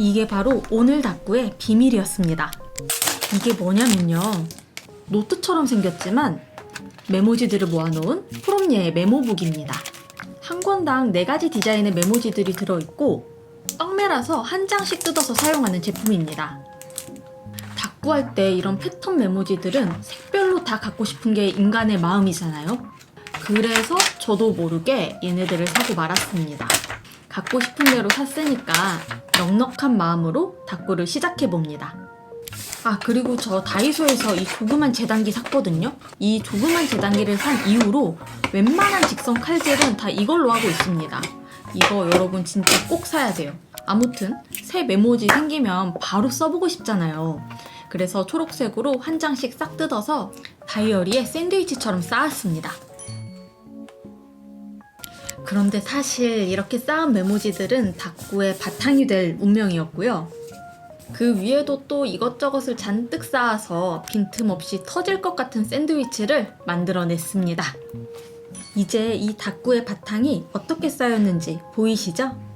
이게 바로 오늘 닭구의 비밀이었습니다. 이게 뭐냐면요. 노트처럼 생겼지만 메모지들을 모아놓은 프롬예의 메모북입니다. 한 권당 4가지 디자인의 메모지들이 들어있고 떡메라서 한 장씩 뜯어서 사용하는 제품입니다. 닭구할 때 이런 패턴 메모지들은 색별로 다 갖고 싶은 게 인간의 마음이잖아요. 그래서 저도 모르게 얘네들을 사고 말았습니다. 갖고 싶은 대로 샀으니까 넉넉한 마음으로 닭구를 시작해봅니다. 아, 그리고 저 다이소에서 이 조그만 재단기 샀거든요? 이 조그만 재단기를 산 이후로 웬만한 직선 칼질은 다 이걸로 하고 있습니다. 이거 여러분 진짜 꼭 사야 돼요. 아무튼 새 메모지 생기면 바로 써보고 싶잖아요. 그래서 초록색으로 한 장씩 싹 뜯어서 다이어리에 샌드위치처럼 쌓았습니다. 그런데 사실 이렇게 쌓은 메모지들은 닭구의 바탕이 될 운명이었고요. 그 위에도 또 이것저것을 잔뜩 쌓아서 빈틈없이 터질 것 같은 샌드위치를 만들어냈습니다. 이제 이 닭구의 바탕이 어떻게 쌓였는지 보이시죠?